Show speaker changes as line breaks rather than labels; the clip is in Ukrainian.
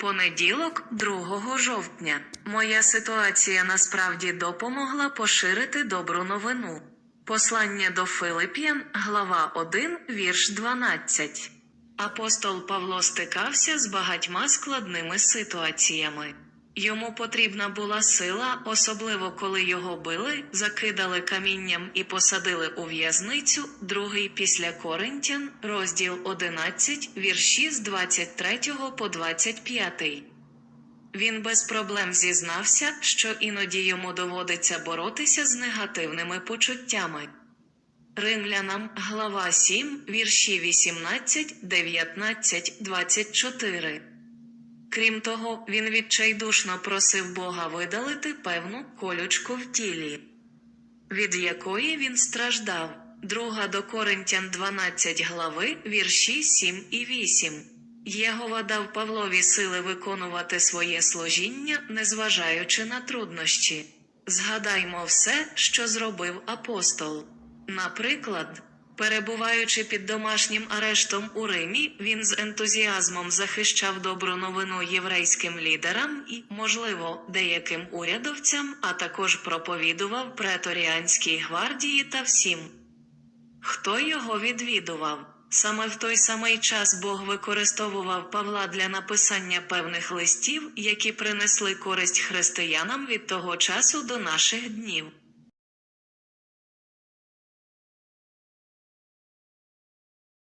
Понеділок, 2 жовтня. Моя ситуація насправді допомогла поширити добру новину. Послання до Филип'ян, глава 1, вірш 12. Апостол Павло стикався з багатьма складними ситуаціями. Йому потрібна була сила, особливо коли його били, закидали камінням і посадили у в'язницю, другий після Коринтян, розділ 11, вірші з 23 по 25. Він без проблем зізнався, що іноді йому доводиться боротися з негативними почуттями. Римлянам, глава 7, вірші 18, 19, 24. Крім того, він відчайдушно просив Бога видалити певну колючку в тілі, від якої він страждав. Друга до Коринтян 12 глави, вірші 7 і 8. Єгова дав Павлові сили виконувати своє служіння, незважаючи на труднощі. Згадаймо все, що зробив апостол. Наприклад, перебуваючи під домашнім арештом у Римі, він з ентузіазмом захищав добру новину єврейським лідерам і, можливо, деяким урядовцям, а також проповідував преторіанській гвардії та всім, хто його відвідував. Саме в той самий час Бог використовував Павла для написання певних листів, які принесли користь християнам від того часу до наших днів.